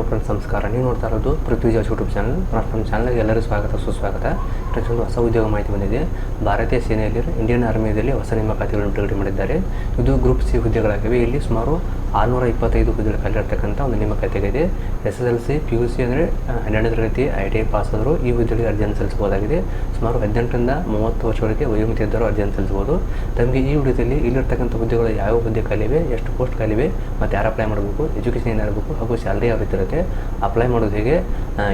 Hello friends ನಮಸ್ಕಾರ. ನೀವು ನೋಡ್ತಾ ಇರೋದು ಪೃಥ್ವಿ ಜಾಸ್ ಯೂಟ್ಯೂಬ್ ಚಾನಲ್ ನಮ್ಮ ಚಾನಲ್ಗೆ ಎಲ್ಲರೂ ಸ್ವಾಗತ, ಸುಸ್ವಾಗತ. ಒಂದು ಹೊಸ ಉದ್ಯೋಗ ಮಾಹಿತಿ ಬಂದಿದೆ. ಭಾರತೀಯ ಸೇನೆಯಲ್ಲಿ ಇಂಡಿಯನ್ ಆರ್ಮಿಯಲ್ಲಿ ಹೊಸ ನೇಮಕಾತಿಗಳನ್ನು ಬಿಡುಗಡೆ ಮಾಡಿದ್ದಾರೆ. ಇದು ಗ್ರೂಪ್ ಸಿ ಹುದ್ದೆಗಳಾಗಿವೆ. ಇಲ್ಲಿ ಸುಮಾರು ಆರುನೂರ ಇಪ್ಪತ್ತೈದು ಹುದ್ದೆಗಳು ಖಾಲಿರ್ತಕ್ಕಂಥ ಒಂದು ನೇಮಕಾತಿಯಾಗಿದೆ. S S L C P U C ಅಂದರೆ ಹನ್ನೆರಡನೇ ತರಗತಿ ಐ ಟಿ ಐ ಪಾಸ್ ಆದರೂ ಈ ಹುದ್ದೆಗಳಿಗೆ ಅರ್ಜಿಯನ್ನು ಸಲ್ಲಿಸಬಹುದಾಗಿದೆ. ಸುಮಾರು ಹದಿನೆಂಟರಿಂದ ಮೂವತ್ತು ವರ್ಷಗಳಿಗೆ ವಯೋಮಿತಿ ಇದ್ದರೂ ಅರ್ಜಿಯನ್ನು ಸಲ್ಲಿಸಬಹುದು. ತಮಗೆ ಈ ಹುದ್ದೆಯಲ್ಲಿ ಇಲ್ಲಿರ್ತಕ್ಕಂಥ ಹುದ್ದೆಗಳು ಯಾವ ಹುದ್ದೆ ಖಾಲಿವೆ ಎಷ್ಟು ಪೋಸ್ಟ್ ಖಾಲಿವೆ ಮತ್ತು ಯಾರು ಅಪ್ಲೈ ಮಾಡಬೇಕು ಎಜುಕೇಷನ್ ಏನಾಗಬೇಕು ಹಾಗೂ ಸ್ಯಾಲ್ರಿ ಯಾವ ರೀತಿ ಅಪ್ಲೈ ಮಾಡೋದು ಹೇಗೆ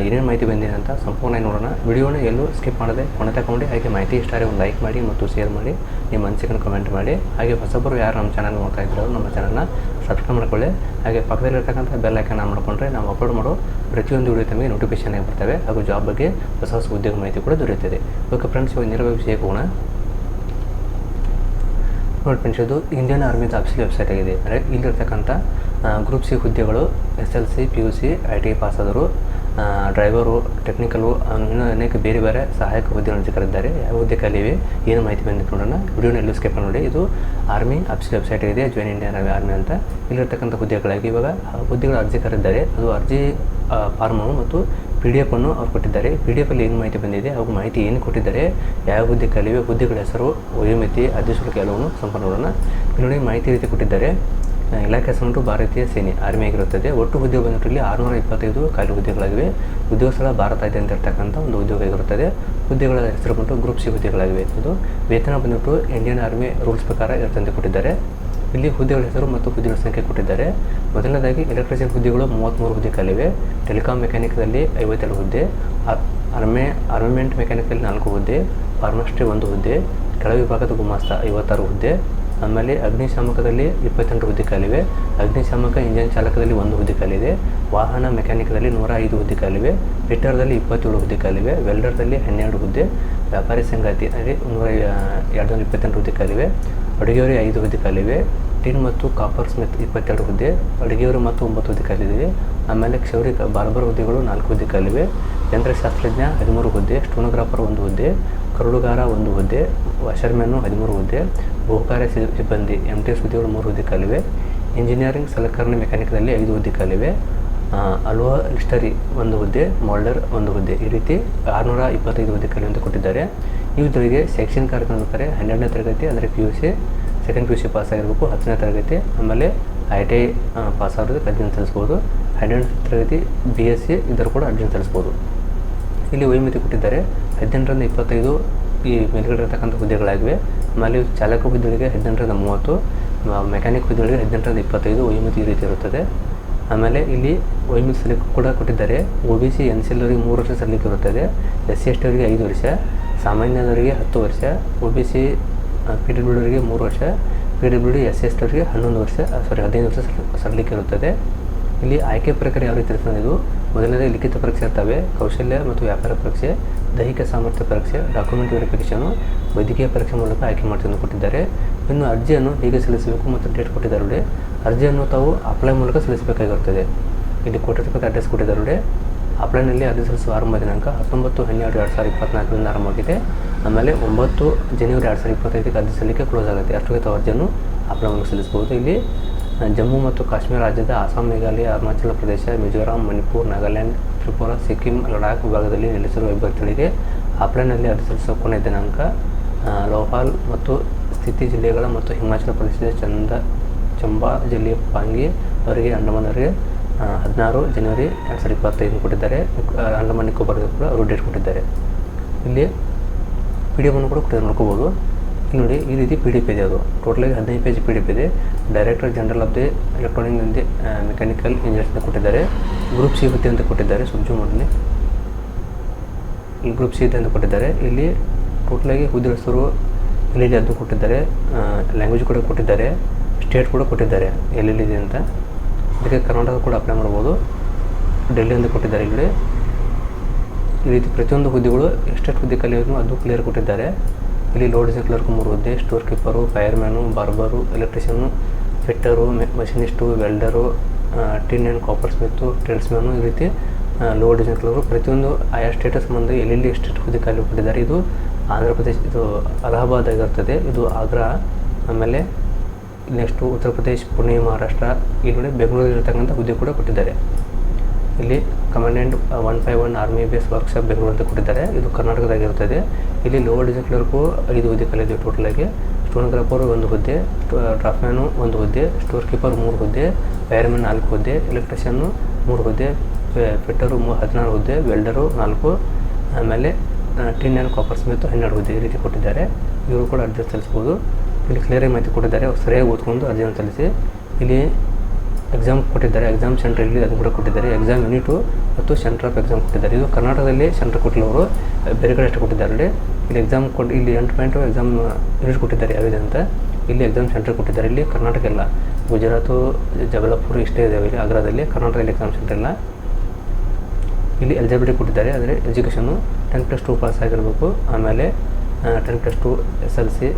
ಏನೇನು ಮಾಹಿತಿ ಬಂದಿದೆ ಅಂತ ಸಂಪೂರ್ಣ ನೋಡೋಣ. ವಿಡಿಯೋನ ಎಲ್ಲೂ ಸ್ಕಿಪ್ ಮಾಡದೆ ಕೊನೆ ತಗೊಂಡು ಹಾಗೆ ಮಾಹಿತಿ ಇಷ್ಟ ಆದರೆ ಒಂದು ಲೈಕ್ ಮಾಡಿ ಮತ್ತು ಶೇರ್ ಮಾಡಿ, ನಿಮ್ಮ ಅನಿಸಿಕೆನ ಕಮೆಂಟ್ ಮಾಡಿ. ಹಾಗೆ ಹೊಸಬರು ಯಾರು ನಮ್ಮ ಚಾನಲ್ ನೋಡ್ತಾ ಇದ್ರು, ನಮ್ಮ ಚಾನಲ್ನ ಸಬ್ಸ್ಕ್ರೈಬ್ ಮಾಡ್ಕೊಳ್ಳಿ. ಹಾಗೆ ಪಕ್ಕದಲ್ಲಿರ್ತಕ್ಕಂಥ ಬೆಲ್ ಐಕನ್ ಆನ್ ಮಾಡ್ಕೊಂಡ್ರೆ ನಾವು ಅಪ್ಲೋಡ್ ಮಾಡೋ ಪ್ರತಿಯೊಂದು ವಿಡಿಯೋ ತಮಗೆ ನೋಟಿಫಿಕೇಶನ್ ಆಗಿ ಬರ್ತವೆ. ಹಾಗೂ ಜಾಬ್ ಬಗ್ಗೆ ಹೊಸ ಹೊಸ ಉದ್ಯೋಗ ಮಾಹಿತಿ ಕೂಡ ದೊರೆಯುತ್ತದೆ. ಓಕೆ ಫ್ರೆಂಡ್ಸ್ ಇವಾಗ ನೇರವಾಗಿ ವಿಷಯಕ್ಕೆ ಹೋಗೋಣ. ನೋಡಿ ಫ್ರೆಂಡ್ಸ್ ಇದು ಇಂಡಿಯನ್ ಆರ್ಮಿ ಅಫಿಷಿಯಲ್ ವೆಬ್ಸೈಟ್ ಆಗಿದೆ. ಅಂದರೆ ಇಲ್ಲಿರ್ತಕ್ಕಂಥ ಗ್ರೂಪ್ ಸಿ ಹುದ್ದೆಗಳು S L C P U C I T pass ಆದರು ಡ್ರೈವರು ಟೆಕ್ನಿಕಲು ಇನ್ನೂ ಅನೇಕ ಬೇರೆ ಬೇರೆ ಸಹಾಯಕ ಹುದ್ದೆಗಳನ್ನು ಕರೆದಿದ್ದಾರೆ ಯಾವ ಹುದ್ದೆ ಖಾಲಿವೆ ಏನು ಮಾಹಿತಿ ಬಂದಿದೆ ನೋಡೋಣ. ವಿಡಿಯೋನ ಎಲ್ಲೂ ಸ್ಕಿಪ್ ನೋಡಿ ಇದು ಆರ್ಮಿ ಅಫಿಷಿಯಲ್ ವೆಬ್ಸೈಟ್ ಇದೆ ಜಾಯಿನ್ ಇಂಡಿಯನ್ ಆರ್ಮಿ ಅಂತ. ಇಲ್ಲಿರ್ತಕ್ಕಂಥ ಹುದ್ದೆಗಳಾಗಿ ಇವಾಗ ಹುದ್ದೆಗಳು ಅರ್ಜಿ ಕರೆದಿದ್ದಾರೆ. ಅದು ಅರ್ಜಿ ಫಾರ್ಮು ಮತ್ತು ಪಿ ಡಿ ಎಫನ್ನು ಅವ್ರು ಕೊಟ್ಟಿದ್ದಾರೆ. ಪಿ ಡಿ ಎಫಲ್ಲಿ ಏನು ಮಾಹಿತಿ ಬಂದಿದೆ ಹಾಗೂ ಮಾಹಿತಿ ಏನು ಕೊಟ್ಟಿದ್ದಾರೆ, ಯಾವ ಹುದ್ದೆ ಕಲಿವೆ ಹುದ್ದೆಗಳ ಹೆಸರು, ವಯೋಮಿತಿ ಸುಳಿಕೆ ಎಲ್ಲವನ್ನು ಸಂಪನ್ನ ಇಲ್ಲಿ ಮಾಹಿತಿ ರೀತಿ ಕೊಟ್ಟಿದ್ದಾರೆ. ಇಲಾಖೆ ಹೆಸರು ಭಾರತೀಯ ಸೇನೆ ಆರ್ಮಿ ಆಗಿರುತ್ತದೆ. ಒಟ್ಟು ಹುದ್ದೆ ಬಂದ್ಬಿಟ್ಟು ಇಲ್ಲಿ ಆರುನೂರ ಇಪ್ಪತ್ತೈದು ಖಾಲಿ ಹುದ್ದೆಗಳಾಗಿವೆ ಉದ್ಯೋಗ ಸ್ಥಳ ಅಂತ ಇರ್ತಕ್ಕಂಥ ಒಂದು ಉದ್ಯೋಗ ಆಗಿರುತ್ತದೆ. ಹುದ್ದೆಗಳ ಹೆಸರು ಬಂದು ಗ್ರೂಪ್ ಸಿ ಹುದ್ದೆಗಳಾಗಿವೆ ಅದು ವೇತನ ಬಂದ್ಬಿಟ್ಟು ಇಂಡಿಯನ್ ಆರ್ಮಿ ರೂಲ್ಸ್ ಪ್ರಕಾರ ಇರ್ತಂತೆ ಕೊಟ್ಟಿದ್ದಾರೆ. ಇಲ್ಲಿ ಹುದ್ದೆಗಳ ಹೆಸರು ಮತ್ತು ಹುದ್ದೆಗಳ ಸಂಖ್ಯೆ ಕೊಟ್ಟಿದ್ದಾರೆ. ಮೊದಲನೇದಾಗಿ ಎಲೆಕ್ಟ್ರಿಷಿಯನ್ ಹುದ್ದೆಗಳು ಮೂವತ್ತ್ಮೂರು ಹುದ್ದೆ ಖಾಲಿವೆ. ಟೆಲಿಕಾಂ ಮೆಕ್ಯಾನಿಕ್ದಲ್ಲಿ ಐವತ್ತೆರಡು ಹುದ್ದೆ. ಅರ್ಮೆ ಅರ್ಮೆಂಟ್ ಮೆಕ್ಯಾನಿಕಲ್ಲಿ ನಾಲ್ಕು ಹುದ್ದೆ. ಫಾರ್ಮಸ್ಟ್ರಿ ಒಂದು ಹುದ್ದೆ. ಕೆಳ ವಿಭಾಗದ ಗುಮಾಸ್ತ ಐವತ್ತಾರು ಹುದ್ದೆ. ಆಮೇಲೆ ಅಗ್ನಿಶಾಮಕದಲ್ಲಿ ಇಪ್ಪತ್ತೆಂಟು ಹುದ್ದೆ ಖಾಲಿವೆ ಅಗ್ನಿಶಾಮಕ ಇಂಜಿನ್ ಚಾಲಕದಲ್ಲಿ ಒಂದು ಹುದ್ದೆ ಖಾಲಿದೆ ವಾಹನ ಮೆಕ್ಯಾನಿಕ್ದಲ್ಲಿ ನೂರ ಐದು ಹುದ್ದೆ ಕಾಲಿವೆ. ಫಿಟ್ಟರ್ದಲ್ಲಿ ಇಪ್ಪತ್ತೇಳು ಹುದ್ದೆ ಖಾಲಿವೆ ವೆಲ್ಡರ್ದಲ್ಲಿ ಹನ್ನೆರಡು ಹುದ್ದೆ ವ್ಯಾಪಾರಿ ಸಂಗಾತಿ ಅಲ್ಲಿ ನೂರ ಎರಡು ನೂರ ಇಪ್ಪತ್ತೆಂಟು ಹುದ್ದೆ ಖಾಲಿವೆ ಅಡುಗೆಯವರಿಗೆ ಐದು ಹುದ್ದೆ ಖಾಲಿವೆ ಟಿನ್ ಮತ್ತು ಕಾಪರ್ ಸ್ಮಿತ್ ಇಪ್ಪತ್ತೆರಡು ಹುದ್ದೆ ಅಡುಗೆಯವರು ಮತ್ತು ಒಂಬತ್ತು ಹುದ್ದೆ ಕಾಲಿದೆ ಆಮೇಲೆ ಕ್ಷೌರಿಕ ಬಾರ್ಬರ್ ಹುದ್ದೆಗಳು ನಾಲ್ಕು ಹುದ್ದೆ ಕಾಲಿವೆ. ಯಂತ್ರಶಾಸ್ತ್ರಜ್ಞ ಹದಿಮೂರು ಹುದ್ದೆ ಸ್ಟೋನೋಗ್ರಾಫರ್ ಒಂದು ಹುದ್ದೆ ಕರುಳುಗಾರ ಒಂದು ಹುದ್ದೆ ವಾಷರ್ಮ್ಯಾನು ಹದಿಮೂರು ಹುದ್ದೆ, ಬಹುಕಾರ್ಯ ಸಿಬ್ಬಂದಿ ಎಂ ಟಿ ಎಸ್ ಹುದ್ದೆಗಳು ಮೂರು ಹುದ್ದೆ ಕಲಿವೆ. ಇಂಜಿನಿಯರಿಂಗ್ ಸಲಕರಣೆ ಮೆಕ್ಯಾನಿಕ್ನಲ್ಲಿ ಐದು ಹುದ್ದೆ ಕಾಲಿವೆ. ಅಲ್ವಾ ಲಿಸ್ಟರಿ ಒಂದು ಹುದ್ದೆ, ಮೋಲ್ಡರ್ ಒಂದು ಹುದ್ದೆ. ಈ ರೀತಿ ಆರುನೂರ ಇಪ್ಪತ್ತೈದು ಹುದ್ದೆ ಖಾಲಿ ಅಂತ ಕೊಟ್ಟಿದ್ದಾರೆ. ಹುದ್ದೆಗಳಿಗೆ ಶೈಕ್ಷಣಿಕ ಕಾರ್ಯಕ್ರಮ ಬೇಕಾದ್ರೆ ಹನ್ನೆರಡನೇ ತರಗತಿ ಅಂದರೆ P U C second P U C pass ಆಗಿರಬೇಕು. ಹತ್ತನೇ ತರಗತಿ ಆಮೇಲೆ ಐ ಟಿ ಐ ಪಾಸ್ ಆಗೋದಕ್ಕೆ ಅರ್ಜಿನ ಸಲ್ಲಿಸ್ಬೋದು ಹನ್ನೆರಡನೇ ತರಗತಿ ಬಿ ಎಸ್ ಸಿ ಇದರ ಕೂಡ ಅರ್ಜಿನ ಸಲ್ಲಿಸ್ಬೋದು ಇಲ್ಲಿ ವೈಮಿತಿ ಕೊಟ್ಟಿದ್ದಾರೆ. ಹದಿನೆಂಟರಿಂದ ಇಪ್ಪತ್ತೈದು ಈ ಮೇಲ್ಗಡೆ ಇರತಕ್ಕಂಥ ಹುದ್ದೆಗಳಾಗಿವೆ. ಆಮೇಲೆ ಚಾಲಕ ಹುದ್ದೆಗಳಿಗೆ ಹದಿನೆಂಟರಿಂದ ಮೂವತ್ತು ಮೆಕ್ಯಾನಿಕ್ ಹುದ್ದೆಗಳಿಗೆ ಹದಿನೆಂಟರಿಂದ ಇಪ್ಪತ್ತೈದು ವೈಮಿತಿ ಈ ರೀತಿ ಇರುತ್ತದೆ. ಆಮೇಲೆ ಇಲ್ಲಿ ವೈಮಿತಿ ಸಲ್ಲಿಕೆ ಕೂಡ ಕೊಟ್ಟಿದ್ದಾರೆ. O B C, N C ಎಲ್ವರಿಗೆ ಮೂರು ವರ್ಷ ಸಲ್ಲಿಕೆ ಇರುತ್ತದೆ ಎಸ್ ಸಿ ಎಸ್ ಟಿ ಅವರಿಗೆ ಐದು ವರ್ಷ. ಸಾಮಾನ್ಯದವರಿಗೆ ಹತ್ತು ವರ್ಷ. O B C P W ಅವರಿಗೆ ಮೂರು ವರ್ಷ. P W D, S C S T ಅವರಿಗೆ ಹನ್ನೊಂದು ವರ್ಷ ಸಾರಿ ಹದಿನೈದು ವರ್ಷ ಸಲ್- ಸಲ್ಲಿಕೆ ಇರುತ್ತದೆ. ಇಲ್ಲಿ ಆಯ್ಕೆ ಪ್ರಕ್ರಿಯೆ ಯಾವ ರೀತಿ ಇರ್ತದೆ ಇದು? ಮೊದಲನೇದಾಗಿ ಲಿಖಿತ ಪರೀಕ್ಷೆ ಇರ್ತವೆ ಕೌಶಲ್ಯ ಮತ್ತು ವ್ಯಾಪಾರ ಪರೀಕ್ಷೆ, ದೈಹಿಕ ಸಾಮರ್ಥ್ಯ ಪರೀಕ್ಷೆ ಡಾಕ್ಯುಮೆಂಟ್ ವೆರಿಫಿಕೇಷನು ವೈದ್ಯಕೀಯ ಪರೀಕ್ಷೆ ಮೂಲಕ ಆಯ್ಕೆ ಮಾಡ್ತೀನಿ ಕೊಟ್ಟಿದ್ದಾರೆ. ಇನ್ನು ಅರ್ಜಿಯನ್ನು ಹೇಗೆ ಸಲ್ಲಿಸಬೇಕು ಮತ್ತು ಡೇಟ್ ಕೊಟ್ಟಿದ್ದಾರೆ ಅರ್ಜಿಯನ್ನು ತಾವು ಅಪ್ಲೈ ಮೂಲಕ ಸಲ್ಲಿಸಬೇಕಾಗಿರುತ್ತದೆ. ಇಲ್ಲಿ ಕೊಟ್ಟಿರ್ತಕ್ಕಂಥ ಅಡ್ರೆಸ್ ಕೊಟ್ಟಿದ್ದಾರೆ ಅಪ್ಲೈನಲ್ಲಿ ಅರ್ಜಿ ಸಲ್ಲಿಸುವ ಆರಂಭ ದಿನಾಂಕ ಹತ್ತೊಂಬತ್ತು ಹನ್ನೆರಡು ಎರಡು ಸಾವಿರದ ಇಪ್ಪತ್ನಾಲ್ಕರಿಂದ ಆರಂಭವಾಗಿದೆ. ಆಮೇಲೆ ಒಂಬತ್ತು ಜನವರಿ ಎರಡು ಸಾವಿರದ ಇಪ್ಪತ್ತೈದಕ್ಕೆ ಅರ್ಜಿ ಸಲ್ಲಿಕೆ ಕ್ಲೋಸ್ ಆಗುತ್ತೆ. ಅಷ್ಟೊತ್ತಿಗೆ ತಾವು ಅರ್ಜಿಯನ್ನು ಅಪ್ಲೈ ಮೂಲಕ ಸಲ್ಲಿಸಬಹುದು. ಇಲ್ಲಿ ಜಮ್ಮು ಮತ್ತು ಕಾಶ್ಮೀರ ರಾಜ್ಯದ ಅಸ್ಸಾಂ, ಮೇಘಾಲಯ, ಅರುಣಾಚಲ ಪ್ರದೇಶ, ಮಿಜೋರಾಂ, ಮಣಿಪುರ್, ನಾಗಾಲ್ಯಾಂಡ್, ತ್ರಿಪುರ, ಸಿಕ್ಕಿಂ, ಲಡಾಖ್ ವಿಭಾಗದಲ್ಲಿ ನೆಲೆಸಿರುವ ಅಭ್ಯರ್ಥಿಗಳಿಗೆ ಅಪ್ಲೈನಲ್ಲಿ ಅರ್ಜಿ ಸಲ್ಲಿಸುವ ಕೊನೆಯ ದಿನಾಂಕ ಲೋಹಾಲ್ ಮತ್ತು ಸ್ಥಿತಿ ಜಿಲ್ಲೆಗಳ ಮತ್ತು ಹಿಮಾಚಲ ಪ್ರದೇಶದ ಚಂದ, ಚಂಬಾ ಜಿಲ್ಲೆಯ ಪಾಂಗಿ ಅವರಿಗೆ ಅಂಡಮಾನವರಿಗೆ ಹದಿನಾರು ಜನವರಿ ಎರಡು ಸಾವಿರದ ಇಪ್ಪತ್ತೈದು ಕೊಟ್ಟಿದ್ದಾರೆ. ಅಂಡಮಾನ್ ನಿಕೋಬಾರ್ಗೆ ಕೂಡ ಅವರು ಡೇಟ್ ಕೊಟ್ಟಿದ್ದಾರೆ. ಇಲ್ಲಿ ಪಿ ಡಿ ಎಫನ್ನು ಕೂಡ ಕೂಡ ನೋಡ್ಕೋಬೋದು. ನೋಡಿ ಈ ರೀತಿ ಪಿ ಡಿ ಪಿ ಇದೆ ಅದು. ಟೋಟಲಾಗಿ ಹದಿನೈದು ಪೇಜ್ ಪಿ ಡಿ ಪಿ ಇದೆ. Director general of the electronic and mechanical engineers ಅಂತ ಕೊಟ್ಟಿದ್ದಾರೆ. ಗ್ರೂಪ್ ಸಿ ಹುದ್ದೆ ಅಂತ ಕೊಟ್ಟಿದ್ದಾರೆ. ಸುಬ್ಜು ಮಾಡಲಿ ಇಲ್ಲಿ ಗ್ರೂಪ್ ಸಿ ಅಂತ ಕೊಟ್ಟಿದ್ದಾರೆ. ಇಲ್ಲಿ ಟೋಟಲಾಗಿ ಹುದ್ದೆ ಹೆಸರು ಎಲ್ಲಿದೆ ಅದು ಕೊಟ್ಟಿದ್ದಾರೆ. ಲ್ಯಾಂಗ್ವೇಜ್ ಕೂಡ ಕೊಟ್ಟಿದ್ದಾರೆ. ಸ್ಟೇಟ್ ಕೂಡ ಕೊಟ್ಟಿದ್ದಾರೆ ಎಲ್ಲೆಲ್ಲಿದೆ ಅಂತ. ಅದಕ್ಕೆ ಕರ್ನಾಟಕ ಕೂಡ ಅಪ್ಲೈ ಮಾಡ್ಬೋದು. ಡೆಲ್ಲಿ ಅಂತ ಕೊಟ್ಟಿದ್ದಾರೆ ಇಲ್ಲಿ ಈ ರೀತಿ ಪ್ರತಿಯೊಂದು ಹುದ್ದೆಗಳು ಎಷ್ಟೆಷ್ಟು ಹುದ್ದೆ ಕಲಿಯೋದು ಅದು ಕ್ಲಿಯರ್ ಕೊಟ್ಟಿದ್ದಾರೆ. ಇಲ್ಲಿ ಲೋಡ್ ಕ್ಲರ್ಕ್ ಮೂರು ಹುದ್ದೆ storekeeper fireman barber electrician fitter machinist welder tin and coppersmith tradesman ಈ ರೀತಿ ಲೋಡ್ ಕ್ಲರ್ಕು ಪ್ರತಿಯೊಂದು ಆಯಾ ಸ್ಟೇಟಸ್ ಮುಂದೆ ಎಲ್ಲೆಲ್ಲಿ ಎಷ್ಟೆಷ್ಟು ಹುದ್ದೆ ಖಾಲಿ ಕೊಟ್ಟಿದ್ದಾರೆ ಇದು ಆಂಧ್ರ ಪ್ರದೇಶ, ಇದು ಅಲಹಾಬಾದ್ ಆಗಿರ್ತದೆ ಇದು ಆಗ್ರಾ, ಆಮೇಲೆ ನೆಕ್ಸ್ಟು ಉತ್ತರ ಪ್ರದೇಶ, ಪುಣೆ, ಮಹಾರಾಷ್ಟ್ರ, ಈ ಬೆಂಗಳೂರಿರ್ತಕ್ಕಂಥ ಹುದ್ದೆ ಕೂಡ ಕೊಟ್ಟಿದ್ದಾರೆ. ಇಲ್ಲಿ commandant one five one army base workshop Bengaluru ಅಂತ ಕೊಟ್ಟಿದ್ದಾರೆ. ಇದು ಕರ್ನಾಟಕದಾಗಿರುತ್ತದೆ. ಇಲ್ಲಿ ಲೋವರ್ ಡಿವಿಷನ್ ಕ್ಲರ್ಕು ಐದು ಹುದ್ದೆ ಕಲಿತೀವಿ ಟೋಟಲಾಗಿ ಸ್ಟೋನೋಗ್ರಾಫರ್ ಒಂದು ಹುದ್ದೆ ಡ್ರಾಫ್ಟ್ಮ್ಯಾನು ಒಂದು ಹುದ್ದೆ ಸ್ಟೋರ್ ಕೀಪರ್ ಮೂರು ಹುದ್ದೆ ವೈರ್ಮನ್ ನಾಲ್ಕು ಹುದ್ದೆ ಎಲೆಕ್ಟ್ರಿಷಿಯನ್ನು ಮೂರು ಹುದ್ದೆ ಫಿಟ್ಟರು ಮೂ, ಹದಿನಾರು ಹುದ್ದೆ ವೆಲ್ಡರು ನಾಲ್ಕು, ಆಮೇಲೆ ಟಿನ್ ಆ್ಯಂಡ್ ಕಾಪರ್ ಸ್ಮಿತ್ ಹನ್ನೆರಡು ಹುದ್ದೆ ಈ ರೀತಿ ಕೊಟ್ಟಿದ್ದಾರೆ. ಇವರು ಕೂಡ ಅರ್ಜಿ ಸಲ್ಲಿಸ್ಬೋದು ಇಲ್ಲಿ ಕ್ಲಿಯರಾಗಿ ಮಾಹಿತಿ ಕೊಟ್ಟಿದ್ದಾರೆ. ಸರಿಯಾಗಿ ಓದ್ಕೊಂಡು ಅರ್ಜಿಯನ್ನು ಸಲ್ಲಿಸಿ. ಇಲ್ಲಿ ಎಕ್ಸಾಮ್ ಕೊಟ್ಟಿದ್ದಾರೆ ಎಕ್ಸಾಮ್ ಸೆಂಟರ್ ಇಲ್ಲಿ ಅದು ಕೂಡ ಕೊಟ್ಟಿದ್ದಾರೆ. ಎಕ್ಸಾಮ್ ಯೂನಿಟು ಮತ್ತು ಸೆಂಟರ್ ಆಫ್ ಎಕ್ಸಾಮ್ ಕೊಟ್ಟಿದ್ದಾರೆ. ಇದು ಕರ್ನಾಟಕದಲ್ಲಿ ಸೆಂಟರ್ ಕೊಟ್ಟಿಲ್ಲ ಅವರು ಬೇರೆ ಕಡೆ ಅಷ್ಟೇ ಕೊಟ್ಟಿದ್ದಾರೆ ಇಲ್ಲಿ ಇಲ್ಲಿ ಎಕ್ಸಾಮ್ ಕೊಟ್ಟು ಇಲ್ಲಿ ಎಂಟು ಪಾಯಿಂಟು ಎಕ್ಸಾಮ್ ಯೂನಿಟ್ ಕೊಟ್ಟಿದ್ದಾರೆ ಯಾವಿದೆ ಅಂತ. ಇಲ್ಲಿ ಎಕ್ಸಾಮ್ ಸೆಂಟರ್ ಕೊಟ್ಟಿದ್ದಾರೆ. ಇಲ್ಲಿ ಕರ್ನಾಟಕ ಇಲ್ಲ. ಗುಜರಾತು, ಜಬಲಪುರ ಇಷ್ಟೇ ಇದಾವೆ ಇಲ್ಲಿ ಆಗ್ರಾದಲ್ಲಿ. ಕರ್ನಾಟಕದಲ್ಲಿ ಎಕ್ಸಾಮ್ ಸೆಂಟರ್ ಇಲ್ಲ. ಇಲ್ಲಿ ಎಲಿಜಿಬಿಲಿಟಿ ಕೊಟ್ಟಿದ್ದಾರೆ. ಆದರೆ education ten plus two pass ಆಗಿರಬೇಕು. ಆಮೇಲೆ ten plus two S L C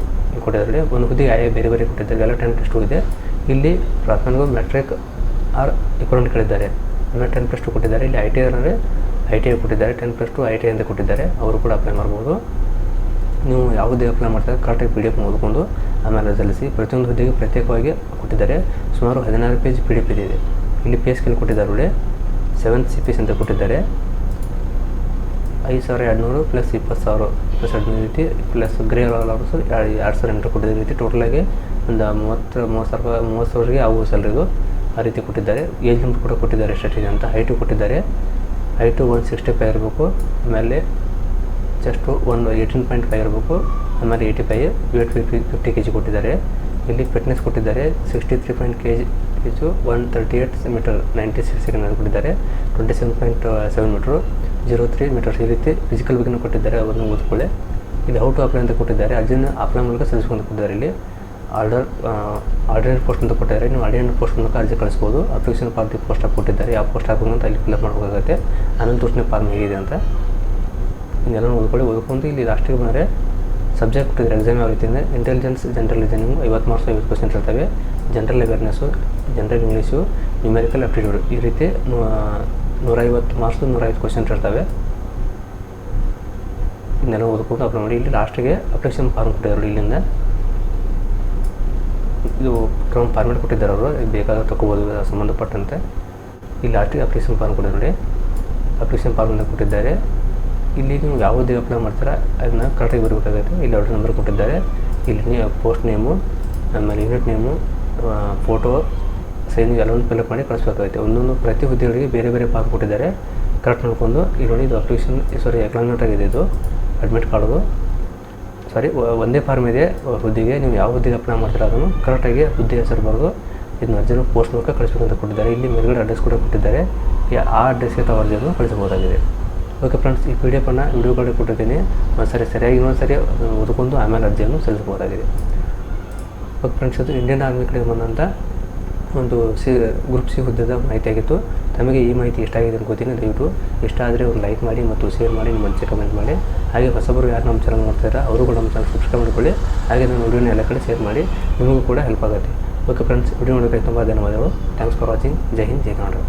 ಕೊಟ್ಟಿದ್ದಾರೆ ಒಂದು ಹುದ್ದೆ ಆಯಾ ಬೇರೆ ಬೇರೆ ಕೊಟ್ಟಿದ್ದಾರೆ. ಎಲ್ಲ ಟೆನ್ ಪ್ಲಸ್ ಟು ಇದೆ. ಇಲ್ಲಿ ಪ್ರಾಥಮಿಕ ಮೆಟ್ರಿಕ್ ಆರ್ ಇಕ್ವಲೆಂಟ್ ಕೇಳಿದ್ದಾರೆ. ಆಮೇಲೆ ಟೆನ್ ಪ್ಲಸ್ ಟು ಕೊಟ್ಟಿದ್ದಾರೆ. ಇಲ್ಲಿ ಐ ಟಿ ಅಂದರೆ ಐ ಟಿ ಐ ಕೊಟ್ಟಿದ್ದಾರೆ. Ten plus two I T I ಅಂತ ಕೊಟ್ಟಿದ್ದಾರೆ. ಅವರು ಕೂಡ ಅಪ್ಲೈ ಮಾಡ್ಬೋದು. ನೀವು ಯಾವುದೇ ಅಪ್ಲೈ ಮಾಡ್ತಾರೆ ಕರೆಕ್ಟಾಗಿ ಪಿ ಡಿ ಎಫ್ ಓದ್ಕೊಂಡು ಆಮೇಲೆ ಸಲ್ಲಿಸಿ. ಪ್ರತಿಯೊಂದು ಹುದ್ದೆಗೆ ಪ್ರತ್ಯೇಕವಾಗಿ ಕೊಟ್ಟಿದ್ದಾರೆ. ಸುಮಾರು ಹದಿನಾರು ಪೇಜ್ ಪಿ ಡಿ ಎಫ್ ಇದೆ. ಇಲ್ಲಿ ಪೇ ಸ್ಕೇಲ್ ಕೊಟ್ಟಿದ್ದಾರೆ ಸೆವೆಂತ್ ಸಿ ಪೀಸ್ ಅಂತ ಕೊಟ್ಟಿದ್ದಾರೆ. ಐದು ಸಾವಿರ ಎರಡುನೂರು ಪ್ಲಸ್ ಇಪ್ಪತ್ತು ಸಾವಿರ ಪ್ಲಸ್ ಹದಿನೈದು ರೀತಿ ಪ್ಲಸ್ ಗ್ರೇ ಅಲೌನ್ಸ್ ಎರಡು ಸಾವಿರ ಎಂಟು ಕೊಟ್ಟಿದ್ದಾರೆ ಈ ರೀತಿ ಟೋಟಲಾಗಿ ಒಂದು ಮೂವತ್ತು ಮೂವತ್ತು ಸಾವಿರ ಮೂವತ್ತು ಸಾವಿರಗೆ ಅವು ಸ್ಯಾಲ್ರಿಗೂ ಆ ರೀತಿ ಕೊಟ್ಟಿದ್ದಾರೆ. ಏಜ್ ಲಿಮಿಟ್ ಕೂಡ ಕೊಟ್ಟಿದ್ದಾರೆ ಎಷ್ಟಿದೆ ಅಂತ. ಹೈಟು ಕೊಟ್ಟಿದ್ದಾರೆ. ಹೈಟು ಒನ್ ಸಿಕ್ಸ್ಟಿ ಫೈವ್ ಇರಬೇಕು. ಆಮೇಲೆ ಜಸ್ಟು ಒಂದು ಏಯ್ಟೀನ್ ಪಾಯಿಂಟ್ ಫೈವ್ ಇರಬೇಕು. ಆಮೇಲೆ eighty five weight fifty fifty K G ಕೊಟ್ಟಿದ್ದಾರೆ. ಇಲ್ಲಿ ಫಿಟ್ನೆಸ್ ಕೊಟ್ಟಿದ್ದಾರೆ. Sixty three point K G ಕೆಜು one thirty eight metre ninety six second ಕೊಟ್ಟಿದ್ದಾರೆ. Twenty seven point seven metre zero three metres ಈ ರೀತಿ physical ಬಗ್ಗೆ ಕೊಟ್ಟಿದ್ದಾರೆ ಅದನ್ನು ಓದ್ಕೊಳ್ಳಿ. ಇಲ್ಲಿ ಔಟ್ ಅಪ್ಲೈ ಅಂತ ಕೊಟ್ಟಿದ್ದಾರೆ. ಅರ್ಜಿನ ಅಪ್ಲೈ ಮೂಲಕ ಸಲ್ಲಿಸ್ಕೊಂಡು ಕೊಟ್ಟಿದ್ದಾರೆ ಇಲ್ಲಿ. ಆರ್ಡರ್ ಆರ್ಡಿನೇಟ್ ಪೋಸ್ಟ್ ಅಂತ ಕೊಟ್ಟಿದ್ದಾರೆ. ನೀವು ಆರ್ಡಿನೇಟ್ ಪೋಸ್ಟ್ ಮೂಲಕ ಅರ್ಜಿ ಕಳಿಸ್ಬೋದು. ಅಪ್ಲಿಕೇಶನ್ ಪಾರ್ಟಿ ಪೋಸ್ಟ್ ಕೊಟ್ಟಿದ್ದಾರೆ ಯಾವ ಪೋಸ್ಟ್ ಹಾಕೋದು ಅಂತ ಅಲ್ಲಿ ಫಿಲ್ಅಪ್ ಮಾಡಬೇಕಾಗುತ್ತೆ. ಆಮೇಲೆ ತೋರಿಸ್ನೇ ಫಾರ್ಮ್ ಹೇಗಿದೆ ಅಂತ. ಇನ್ನೆಲ್ಲ ಓದ್ಕೊಳ್ಳಿ. ಓದ್ಕೊಂಡು ಇಲ್ಲಿ ಲಾಸ್ಟಿಗೆ ಬಂದರೆ ಸಬ್ಜೆಕ್ಟ್ ಕೊಟ್ಟಿದ್ದಾರೆ. ಎಕ್ಸಾಮ್ ಯಾವ ರೀತಿ ಅಂದರೆ ಇಂಟೆಲಿಜೆನ್ಸ್ ಜನರಲ್ ರೀಸನಿಂಗು ಐವತ್ತು ಮಾರ್ಕ್ಸ್ ಐವತ್ತು ಕ್ವಶನ್ಸ್ ಇರ್ತವೆ general awareness general English numerical aptitude ಈ ರೀತಿ ನೂರೈವತ್ತು ಮಾರ್ಕ್ಸ್ ನೂರೈವತ್ತು ಕ್ವಶನ್ಸ್ ಇರ್ತವೆ. ಇದನ್ನೆಲ್ಲ ಓದ್ಕೊಂಡು ಅಪ್ಲೈ ಮಾಡಿ ಇಲ್ಲಿ ಲಾಸ್ಟಿಗೆ ಅಪ್ಲಿಕೇಶನ್ ಫಾರ್ಮ್ ಕೊಟ್ಟಿದ್ದಾರೆ ಇಲ್ಲಿಂದ. ಇದು ಕೆಲವೊಂದು ಫಾರ್ಮೇಟ್ ಕೊಟ್ಟಿದ್ದಾರೆ ಅವರು ಬೇಕಾದ್ರೆ ತಗೋಬೋದು ಸಂಬಂಧಪಟ್ಟಂತೆ. ಇಲ್ಲಿ ಲಾಸ್ಟಿಗೆ ಅಪ್ಲಿಕೇಶನ್ ಫಾರ್ಮ್ ಕೊಟ್ಟಿದ್ದಾರೆ ನೋಡಿ. ಅಪ್ಲಿಕೇಶನ್ ಫಾರ್ಮ್ ಅಂತ ಕೊಟ್ಟಿದ್ದಾರೆ. ಇಲ್ಲಿ ನೀವು ಯಾವುದೇ ಅಪ್ಲೈ ಮಾಡ್ತಾರೆ, ಅದನ್ನ ಕರೆಕ್ಟಾಗಿ ಬರಬೇಕಾಗುತ್ತೆ. ಇಲ್ಲಿ ಆರ್ಡರ್ ನಂಬರ್ ಕೊಟ್ಟಿದ್ದಾರೆ. ಇಲ್ಲಿ ಪೋಸ್ಟ್ ನೇಮು ಆಮೇಲೆ ಯೂನಿಟ್ ನೇಮು ಫೋಟೋ ಸೈನ್ ಎಲ್ಲವನ್ನು ಫಿಲಪ್ ಮಾಡಿ ಕಳಿಸ್ಬೇಕಾಗುತ್ತೆ ಒಂದೊಂದು ಪ್ರತಿ ಹುದ್ದೆಗಳಿಗೆ ಬೇರೆ ಬೇರೆ ಫಾರ್ಮ್ ಕೊಟ್ಟಿದ್ದಾರೆ. ಕರೆಕ್ಟ್ ನೋಡ್ಕೊಂಡು ನೋಡಿ ಇದು ಅಪ್ಲಿಕೇಶನ್ ಸಾರಿ ಎಕ್ಲಾಮೆಂಟ್ ಆಗಿದೆ ಇದು. Admit card. ಸಾರಿ ಒಂದೇ ಫಾರ್ಮ್ ಇದೆ ಹುದ್ದೆಗೆ. ನೀವು ಯಾವ ಹುದ್ದೆಗೆ ಅಪ್ಲೈ ಮಾಡ್ತೀರಾ ಅದನ್ನು ಕರೆಕ್ಟಾಗಿ ಹುದ್ದೆ ಹೆಸರು ಬರೆದು ಇದನ್ನ ಅರ್ಜಿನ ಪೋಸ್ಟ್ ಮೂಲಕ ಕಳಿಸ್ಬೇಕಂತ ಕೊಟ್ಟಿದ್ದಾರೆ. ಇಲ್ಲಿ ಮೇಲ್ಗಡೆ ಅಡ್ರೆಸ್ ಕೂಡ ಕೊಟ್ಟಿದ್ದಾರೆ. ಆ ಅಡ್ರೆಸ್ಗೆ ತಾವು ಅರ್ಜಿಯನ್ನು ಕಳಿಸಬಹುದಾಗಿದೆ. ಓಕೆ ಫ್ರೆಂಡ್ಸ್ ಈ ಪಿ ಡಿ ಎಫನ್ನು ವಿಡಿಯೋಗಳು ಕೊಟ್ಟಿದ್ದೀನಿ. ಒಂದು ಸರಿ ಸರಿಯಾಗಿ ಇನ್ನೊಂದು ಸರಿ ಓದ್ಕೊಂಡು ಆಮೇಲೆ ಅರ್ಜಿಯನ್ನು ಸಲ್ಲಿಸಬಹುದಾಗಿದೆ. ಓಕೆ ಫ್ರೆಂಡ್ಸ್ ಅದು ಇಂಡಿಯನ್ ಆರ್ಮಿ ಕಡೆ ಬಂದಂಥ ಒಂದು ಸಿ, ಗ್ರೂಪ್ ಸಿ ಹುದ್ದೆದ ಮಾಹಿತಿ ಆಗಿತ್ತು. ತಮಗೆ ಈ ಮಾಹಿತಿ ಇಷ್ಟ ಆಗಿದೆ ಗೊತ್ತೀನಿ ದಯವಿಟ್ಟು ಇಷ್ಟ ಆದರೆ ಒಂದು ಲೈಕ್ ಮಾಡಿ ಮತ್ತು ಶೇರ್ ಮಾಡಿ, ನಿಮ್ಮ ಮನಸ್ಸಿಗೆ ಕಮೆಂಟ್ ಮಾಡಿ. ಹಾಗೆ ಹೊಸಬರು ಯಾರು ನಮ್ಮ ಚಾನಲ್ ನೋಡ್ತಾರೆ ಅವರು ಕೂಡ ನಮ್ಮ ಚಾನಲ್ ಸಬ್ಸ್ಕ್ರೈಬ್ ಮಾಡಿಕೊಳ್ಳಿ. ಹಾಗೆ ನಮ್ಮ ವಿಡಿಯೋನ ಎಲ್ಲ ಕಡೆ ಶೇರ್ ಮಾಡಿ, ನಿಮಗೂ ಕೂಡ ಹೆಲ್ಪ್ ಆಗುತ್ತೆ. ಓಕೆ ಫ್ರೆಂಡ್ಸ್ ವಿಡಿಯೋ ನೋಡೋಕ್ಕೆ ತುಂಬ ಧನ್ಯವಾದಗಳು. ಥ್ಯಾಂಕ್ಸ್ ಫಾರ್ ವಾಚಿಂಗ್ ಜೈ ಹಿಂದ್, ಜೈ ಕರ್ನಾಟಕ